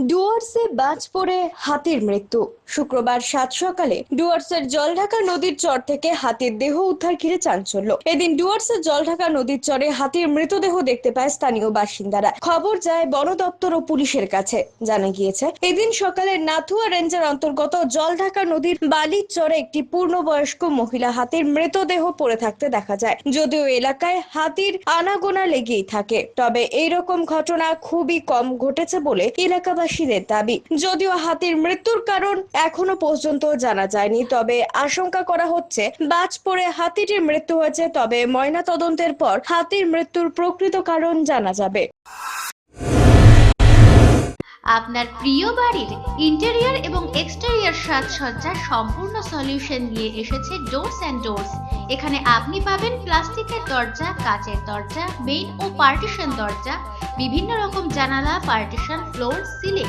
ডুয়ার্সে বাজ পড়ে হাতির মৃত্যু। শুক্রবার সাত সকালে ডুয়ার্সের জলঢাকা নদীর চর থেকে হাতির দেহ উদ্ধার ঘিরে চাঞ্চল্য। এদিন ডুয়ার্সের জলঢাকা নদীর চরে হাতির মৃতদেহ দেখতে পায় স্থানীয় বাসিন্দারা। খবর যায় বন দপ্তর ও পুলিশের কাছে, জানা গিয়েছে। এদিন সকালে নাথুয়া রেঞ্জের অন্তর্গত জলঢাকা নদীর বালির চরে একটি পূর্ণবয়স্ক মহিলা হাতির মৃতদেহ পড়ে থাকতে দেখা যায়। যদিও এলাকায় হাতির আনাগোনা লেগেই থাকে, তবে এইরকম ঘটনা খুবই কম ঘটেছে বলে এলাকাবাসীদের দাবি। যদিও হাতির মৃত্যুর কারণ এখনও পর্যন্ত জানা যায়নি, তবে আশঙ্কা করা হচ্ছে বাজ পড়ে হাতিটির মৃত্যু হয়েছে, তবে ময়না তদন্তের পর হাতির মৃত্যুর প্রকৃত কারণ জানা যাবে। আপনার প্রিয় বাড়ির ইন্টেরিয়র এবং এক্সটেরিয়র সাজসজ্জার সম্পূর্ণ সলিউশন নিয়ে এসেছে ডোরস অ্যান্ড ডোরস এখানে আপনি পাবেন প্লাস্টিকের দরজা, কাচের দরজা মেইন ও পার্টিশন দরজা, বিভিন্ন রকম জানালা partition floor ceiling